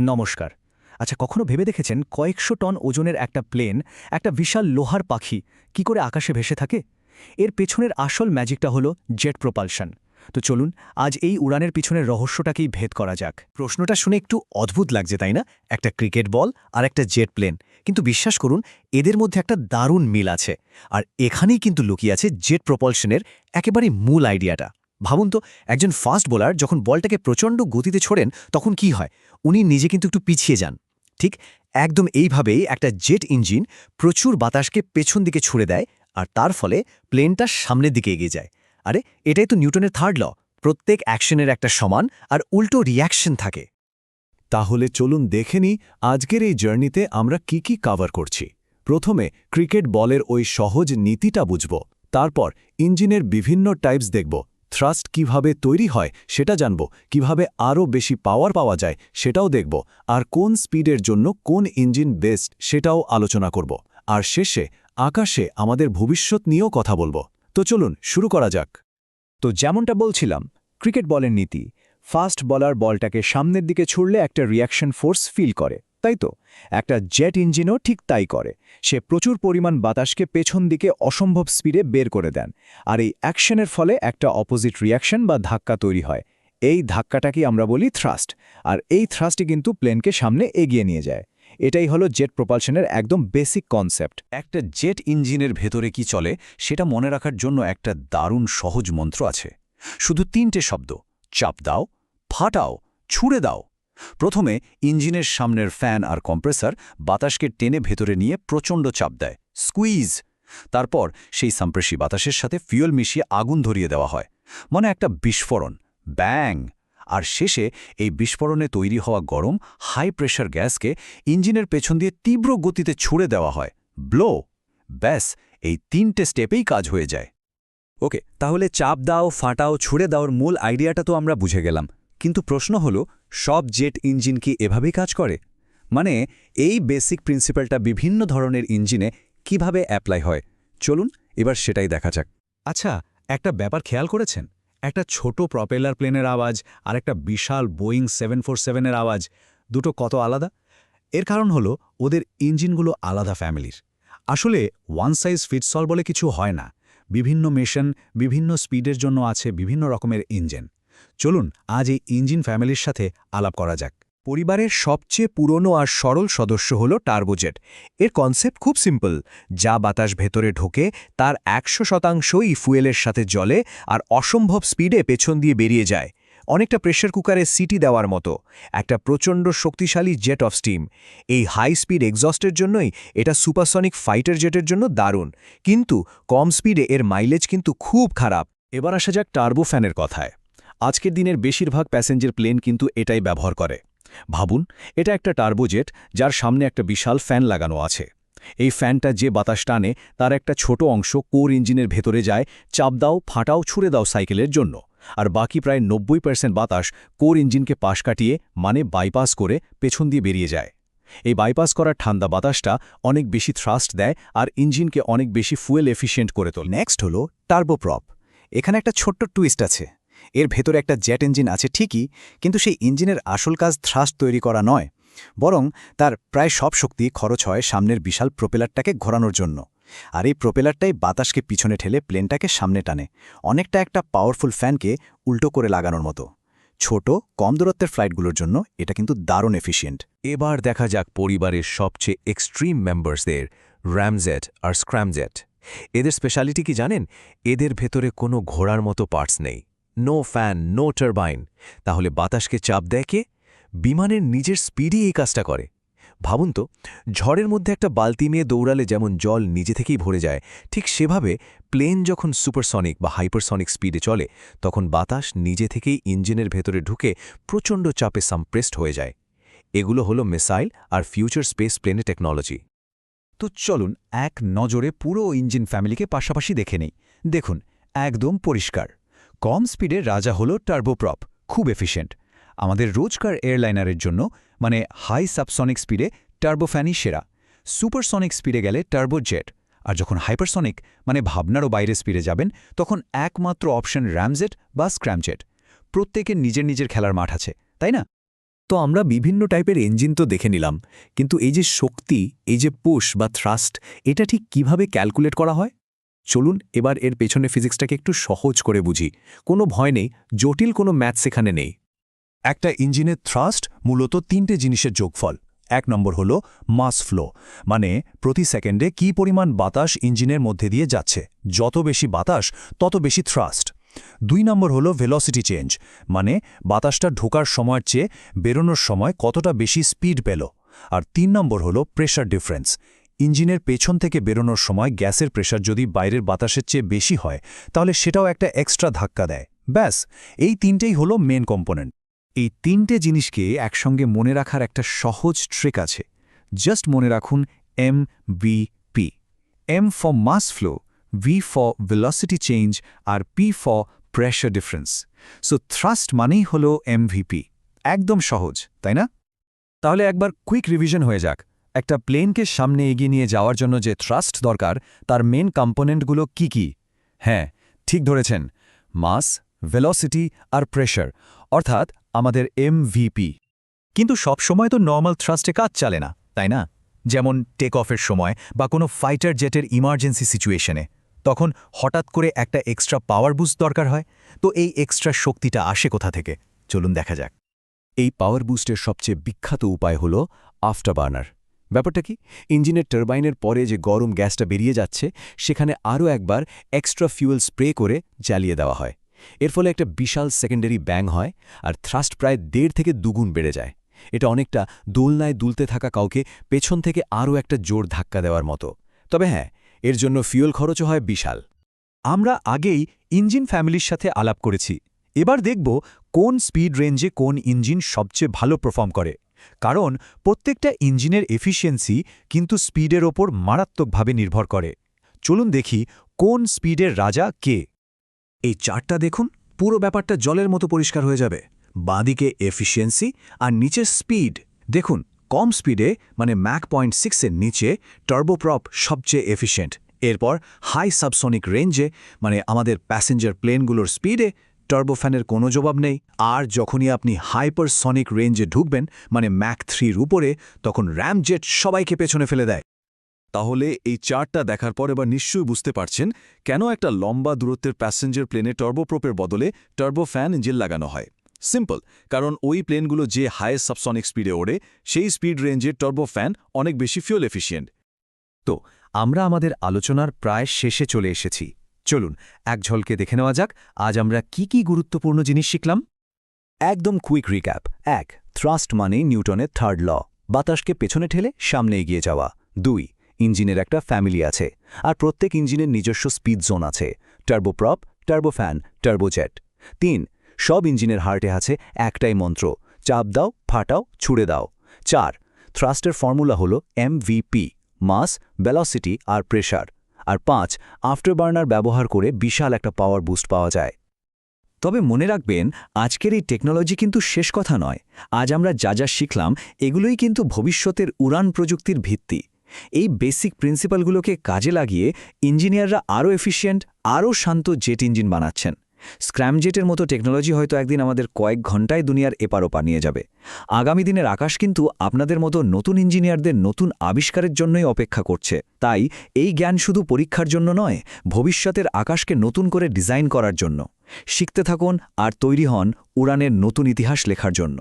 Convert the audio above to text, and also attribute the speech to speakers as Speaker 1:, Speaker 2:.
Speaker 1: নমস্কার। আচ্ছা কখনো ভেবে দেখেছেন কয়েকশো টন ওজনের একটা প্লেন একটা বিশাল লোহার পাখি কি করে আকাশে ভেসে থাকে? এর পেছনের আসল ম্যাজিকটা হলো জেট প্রপালশন। তো চলুন, আজ এই উড়ানের পিছনের রহস্যটাকেই ভেদ করা যাক।
Speaker 2: প্রশ্নটা শুনে একটু অদ্ভুত লাগছে, তাই না? একটা ক্রিকেট বল আর একটা জেট প্লেন। কিন্তু বিশ্বাস করুন, এদের মধ্যে একটা দারুণ মিল আছে। আর এখানেই কিন্তু লুকিয়ে আছে জেট প্রপলশনের একেবারে মূল আইডিয়াটা। ভাবুন তো, একজন ফাস্ট বোলার যখন বলটাকে প্রচণ্ড গতিতে ছোড়েন, তখন কি হয়? উনি নিজে কিন্তু একটু পিছিয়ে যান। ঠিক একদম এইভাবেই একটা জেট ইঞ্জিন প্রচুর বাতাসকে পেছন দিকে ছুড়ে দেয় আর তার ফলে প্লেনটা সামনের দিকে এগিয়ে যায়। আরে, এটাই তো নিউটনের থার্ড ল প্রত্যেক অ্যাকশনের একটা সমান আর উল্টো রিয়াকশন থাকে।
Speaker 3: তাহলে চলুন দেখে নিই আজকের এই জার্নিতে আমরা কি কি কাভার করছি। প্রথমে ক্রিকেট বলের ওই সহজ নীতিটা বুঝব, তারপর ইঞ্জিনের বিভিন্ন টাইপস দেখব। থ্রাস্ট কীভাবে তৈরি হয় সেটা জানব, কীভাবে আরও বেশি পাওয়ার পাওয়া যায় সেটাও দেখব, আর কোন স্পিডের জন্য কোন ইঞ্জিন বেস্ট সেটাও আলোচনা করব। আর শেষে আকাশে আমাদের ভবিষ্যৎ নিয়েও কথা বলব। তো চলুন শুরু করা যাক।
Speaker 1: তো যেমনটা বলছিলাম, ক্রিকেট বলের নীতি ফাস্ট বলার বলটাকে সামনের দিকে ছুড়লে একটা রিয়াকশন ফোর্স ফিল করে। তাই তো একটা জেট ইঞ্জিনও ঠিক তাই করে। সে প্রচুর পরিমাণ বাতাসকে পেছন দিকে অসম্ভব স্পিডে বের করে দেন। আর এই অ্যাকশনের ফলে একটা অপোজিট রিয়াকশন বা ধাক্কা তৈরি হয়। এই ধাক্কাটাকে আমরা বলি থ্রাস্ট। আর এই থ্রাস্টই কিন্তু প্লেনকে সামনে এগিয়ে নিয়ে যায়। এটাই হলো জেট প্রপালশনের একদম বেসিক কনসেপ্ট।
Speaker 4: একটা জেট ইঞ্জিনের ভেতরে কি চলে, সেটা মনে রাখার জন্য একটা দারুণ সহজ মন্ত্র আছে। শুধু তিনটে শব্দ, চাপ দাও, ফাটাও, ছুঁড়ে দাও। প্রথমে ইঞ্জিনের সামনের ফ্যান আর কম্প্রেসার বাতাসকে টেনে ভেতরে নিয়ে প্রচণ্ড চাপ দেয়, স্কুইজ। তারপর সেই সাম্প্রেসী বাতাসের সাথে ফিউল মিশিয়ে আগুন ধরিয়ে দেওয়া হয় মানে একটা বিস্ফোরণ, ব্যাং। আর শেষে এই বিস্ফোরণে তৈরি হওয়া গরম, হাই প্রেশার গ্যাসকে ইঞ্জিনের পেছন দিয়ে তীব্র গতিতে ছুড়ে দেওয়া হয়, ব্লো। ব্যাস, এই তিনটে স্টেপেই কাজ হয়ে যায়। ওকে, তাহলে চাপ দাও, ফাটাও, ছুড়ে দেওয়ার মূল আইডিয়াটা তো আমরা বুঝে গেলাম। কিন্তু প্রশ্ন হলো সব জেট ইঞ্জিন কি এভাবেই কাজ করে? মানে এই বেসিক প্রিন্সিপালটা বিভিন্ন ধরনের ইঞ্জিনে কীভাবে অ্যাপ্লাই হয়? চলুন এবার সেটাই দেখা যাক।
Speaker 5: আচ্ছা একটা ব্যাপার খেয়াল করেছেন? একটা ছোট প্রপেলার প্লেনের আওয়াজ আর একটা বিশাল বোয়িং সেভেন ফোর সেভেনের আওয়াজ, দুটো কত আলাদা? এর কারণ হলো, ওদের ইঞ্জিনগুলো আলাদা ফ্যামিলির। আসলে, ওয়ান সাইজ ফিটসল বলে কিছু হয় না। বিভিন্ন মেশন, বিভিন্ন স্পিডের জন্য আছে বিভিন্ন রকমের ইঞ্জিন। চলুন আজ এই ইঞ্জিন ফ্যামিলির সাথে আলাপ করা যাক।
Speaker 2: পরিবারের সবচেয়ে পুরনো আর সরল সদস্য হল টার্বোজেট। এর কনসেপ্ট খুব সিম্পল যা বাতাস ভেতরে ঢোকে, তার একশো শতাংশই ফুয়েলের সাথে জলে আর অসম্ভব স্পিডে পেছন দিয়ে বেরিয়ে যায়। অনেকটা প্রেশার কুকারে সিটি দেওয়ার মতো। একটা প্রচণ্ড শক্তিশালী জেট অফ স্টিম এই হাই স্পিড এক্সস্টের জন্যই এটা সুপারসনিক ফাইটার জেটের জন্য দারুণ। কিন্তু কম স্পিডে এর মাইলেজ কিন্তু খুব খারাপ।
Speaker 3: এবার আসা যাক টার্বো ফ্যানের কথায়। আজকের দিনের বেশিরভাগ প্যাসেঞ্জার প্লেন কিন্তু এটাই ব্যবহার করে। ভাবুন, এটা একটা টার্বোজেট যার সামনে একটা বিশাল ফ্যান লাগানো আছে। এই ফ্যানটা যে বাতাস টানে তার একটা ছোট অংশ কোর ইঞ্জিনের ভেতরে যায়, চাপ দাও, ফাটাও, ছুড়ে দাও সাইকেলের জন্য। আর বাকি প্রায় নব্বই পার্সেন্ট বাতাস কোর ইঞ্জিনকে পাশ কাটিয়ে মানে বাইপাস করে পেছন দিয়ে বেরিয়ে যায়। এই বাইপাস করা ঠান্ডা বাতাসটা অনেক বেশি থ্রাস্ট দেয় আর ইঞ্জিনকে অনেক বেশি ফুয়েল এফিশিয়েন্ট করে তোলে।
Speaker 2: নেক্সট হলো টার্বোপ্রপ এখানে একটা ছোট্ট টুইস্ট আছে। এর ভেতরে একটা জেট ইঞ্জিন আছে ঠিকই, কিন্তু সেই ইঞ্জিনের আসল কাজ থ্রাস্ট তৈরি করা নয়, বরং তার প্রায় সব শক্তি খরচ হয় সামনের বিশাল প্রোপেলারটাকে ঘোরানোর জন্য। আর এই প্রোপেলারটাই বাতাসকে পিছনে ঠেলে প্লেনটাকে সামনে টানে, অনেকটা একটা পাওয়ারফুল ফ্যানকে উল্টো করে লাগানোর মতো। ছোট, কম দূরত্বের ফ্লাইটগুলোর জন্য এটা কিন্তু দারুণ এফিশিয়েন্ট।
Speaker 4: এবার দেখা যাক পরিবারের সবচেয়ে এক্সট্রিম মেম্বার্সদের, র্যামজেট আর স্ক্র্যামজেট। এদের স্পেশালিটি কি জানেন? এদের ভেতরে কোনো ঘোড়ার মতো পার্টস নেই। No fan, no turbine. তাহলে বাতাসকে চাপ দেয় কে? বিমানের নিজের স্পিডই এই কাজটা করে। ভাবুন তো, ঝড়ের মধ্যে একটা বালতি নিয়ে দৌড়ালে যেমন জল নিজে থেকেই ভরে যায়, ঠিক সেভাবে প্লেন যখন সুপারসনিক বা হাইপারসনিক স্পিডে চলে, তখন বাতাস নিজে থেকেই ইঞ্জিনের ভেতরে ঢুকে প্রচণ্ড চাপে সাম্প্রেসড হয়ে যায়। এগুলো হলো মিসাইল আর ফিউচার স্পেস প্লেনে টেকনোলজি।
Speaker 5: তো চলুন এক নজরে পুরো ইঞ্জিন ফ্যামিলিকে পাশাপাশি দেখে নেই। দেখুন, একদম পরিষ্কার। কম স্পিডে রাজা হল টার্বোপ্রপ খুব এফিশিয়েন্ট আমাদের রোজকার এয়ারলাইনারের জন্য মানে হাই সাবসনিক স্পিডে টার্বোফ্যানই সেরা। সুপারসনিক স্পিডে গেলে টার্বোজেট আর যখন হাইপারসনিক মানে ভাবনারও বাইরে স্পিডে যাবেন, তখন একমাত্র অপশন র্যামজেট বা স্ক্র্যামজেট প্রত্যেকের নিজের নিজের খেলার মাঠ আছে, তাই না?
Speaker 2: তো আমরা বিভিন্ন টাইপের ইঞ্জিন তো দেখে নিলাম, কিন্তু এই যে শক্তি, এই যে পুশ বা থ্রাস্ট এটা ঠিক কীভাবে ক্যালকুলেট করা হয়? চলুন এবার এর পেছনে ফিজিক্সটাকে একটু সহজ করে বুঝি। কোনো ভয় নেই, জটিল কোনো ম্যাথস এখানে নেই।
Speaker 4: একটা ইঞ্জিনের থ্রাস্ট মূলত তিনটে জিনিসের যোগফল। এক নম্বর হলো মাস ফ্লো মানে প্রতি সেকেন্ডে কি পরিমাণ বাতাস ইঞ্জিনের মধ্যে দিয়ে যাচ্ছে। যত বেশি বাতাস, তত বেশি থ্রাস্ট দুই নম্বর হলো ভেলোসিটি চেঞ্জ মানে বাতাসটা ঢোকার সময়ের চেয়ে বেরোনোর সময় কতটা বেশি স্পিড পেল। আর তিন নম্বর হলো প্রেশার ডিফারেন্স ইঞ্জিনের পেছন থেকে বেরোনোর সময় গ্যাসের প্রেশার যদি বাইরের বাতাসের চেয়ে বেশি হয়, তাহলে সেটাও একটা এক্সট্রা ধাক্কা দেয়। ব্যাস, এই তিনটেই হলো মেন কম্পোনেন্ট।
Speaker 5: এই তিনটে জিনিসকে একসঙ্গে মনে রাখার একটা সহজ ট্রিক আছে। জাস্ট মনে রাখুন M B P. M for mass flow, V for velocity change, R P for pressure difference. So thrust মানেই হল এমভিপি একদম সহজ, তাই না? তাহলে একবার কুইক রিভিশন হয়ে যাক। একটা প্লেনকে সামনে এগিয়ে নিয়ে যাওয়ার জন্য যে থ্রাস্ট দরকার, তার মেন কম্পোনেন্টগুলো কি কি? হ্যাঁ ঠিক ধরেছেন। মাস ভেলোসিটি আর প্রেশার অর্থাৎ আমাদের এমভিপি কিন্তু সবসময় তো নর্মাল থ্রাস্টে কাজ চলে না, তাই না? যেমন টেক অফের সময় বা কোনো ফাইটার জেটের ইমার্জেন্সি সিচুয়েশনে তখন হঠাৎ করে একটা এক্সট্রা পাওয়ার বুস্ট দরকার হয়। তো এই এক্সট্রা শক্তিটা আসে কোথা থেকে? চলুন দেখা যাক।
Speaker 3: এই পাওয়ার বুস্টের সবচেয়ে বিখ্যাত উপায় হল আফটার বার্নার ব্যাপারটা কি? ইঞ্জিনের টারবাইনের পরে যে গরম গ্যাসটা বেরিয়ে যাচ্ছে, সেখানে আরও একবার এক্সট্রা ফিউয়েল স্প্রে করে জ্বালিয়ে দেওয়া হয়। এর ফলে একটা বিশাল সেকেন্ডারি ব্যাং হয় আর থ্রাস্ট প্রায় দেড় থেকে দুগুণ বেড়ে যায়। এটা অনেকটা দোলনায় দুলতে থাকা কাউকে পেছন থেকে আরও একটা জোর ধাক্কা দেওয়ার মতো। তবে হ্যাঁ এর জন্য ফিউল খরচও হয় বিশাল।
Speaker 5: আমরা আগেই ইঞ্জিন ফ্যামিলির সাথে আলাপ করেছি। এবার দেখব কোন স্পিড রেঞ্জে কোন ইঞ্জিন সবচেয়ে ভালো পারফর্ম করে। কারণ প্রত্যেকটা ইঞ্জিনের এফিসিয়েন্সি কিন্তু স্পিডের ওপর মারাত্মকভাবে নির্ভর করে। চলুন দেখি কোন স্পিডের রাজা কে।
Speaker 2: এই চারটা দেখুন, পুরো ব্যাপারটা জলের মতো পরিষ্কার হয়ে যাবে। বাঁদিকে এফিসিয়েন্সি আর নিচের স্পিড। দেখুন, কম স্পিডে মানে ম্যাক পয়েন্ট সিক্সের নিচে টার্বোপ্রপ সবচেয়ে এফিশিয়েন্ট। এরপর হাই সাবসনিক রেঞ্জে মানে আমাদের প্যাসেঞ্জার প্লেনগুলোর স্পিডে টার্বোফ্যানের কোনো জবাব নেই। আর যখনই আপনি হাইপারসনিক রেঞ্জে ঢুকবেন মানে ম্যাক থ্রির উপরে, তখন র্যামজেট সবাইকে পেছনে ফেলে দেয়।
Speaker 3: তাহলে এই চার্টটা দেখার পর এবার নিশ্চয়ই বুঝতে পারছেন কেন একটা লম্বা দূরত্বের প্যাসেঞ্জার প্লেনে টার্বোপ্রোপের বদলে টার্বো ফ্যান ইঞ্জিন লাগানো হয়। সিম্পল কারণ ওই প্লেনগুলো যে হাইয়েস্ট সাবসনিক স্পিডে ওড়ে, সেই স্পিড রেঞ্জের টার্বো ফ্যান অনেক বেশি ফিউল এফিশিয়েন্ট
Speaker 5: তো, আমরা আমাদের আলোচনার প্রায় শেষে চলে এসেছি। চলুন, এক ঝলকে দেখে নেওয়া যাক, আজ আমরা কি কি গুরুত্বপূর্ণ জিনিস শিখলাম।
Speaker 1: একদম কুইক রিক্যাপ। এক থ্রাস্ট মানে নিউটনের থার্ড ল বাতাসকে পেছনে ঠেলে সামনে এগিয়ে যাওয়া। দুই, ইঞ্জিনের একটা ফ্যামিলি আছে, আর প্রত্যেক ইঞ্জিনের নিজস্ব স্পিড জোন আছে টার্বোপ্রপ টার্বোফ্যান টার্বোজেট তিন, সব ইঞ্জিনের হার্টে আছে একটাই মন্ত্র, চাপ দাও, ফাটাও, ছুড়ে দাও। চার থ্রাস্টের ফর্মুলা হল এমভিপি মাস ভেলোসিটি আর প্রেশার আর পাঁচ আফটারবার্নার ব্যবহার করে বিশাল একটা পাওয়ার বুস্ট পাওয়া যায়।
Speaker 5: তবে মনে রাখবেন, আজকের এই টেকনোলজি কিন্তু শেষ কথা নয়। আজ আমরা যা যা শিখলাম, এগুলোই কিন্তু ভবিষ্যতের উড়ান প্রযুক্তির ভিত্তি। এই বেসিক প্রিন্সিপালগুলোকে কাজে লাগিয়ে ইঞ্জিনিয়াররা আরও এফিসিয়েন্ট আরও শান্ত জেট ইঞ্জিন বানাচ্ছেন। স্ক্র্যামজেটের মতো টেকনোলজি হয়তো একদিন আমাদের কয়েক ঘন্টায় দুনিয়ার এপার পানিয়ে নিয়ে যাবে। আগামী দিনের আকাশ কিন্তু আপনাদের মতো নতুন ইঞ্জিনিয়ারদের নতুন আবিষ্কারের জন্যই অপেক্ষা করছে। তাই এই জ্ঞান শুধু পরীক্ষার জন্য নয়, ভবিষ্যতের আকাশকে নতুন করে ডিজাইন করার জন্য। শিখতে থাকুন আর তৈরি হন উড়ানের নতুন ইতিহাস লেখার জন্য।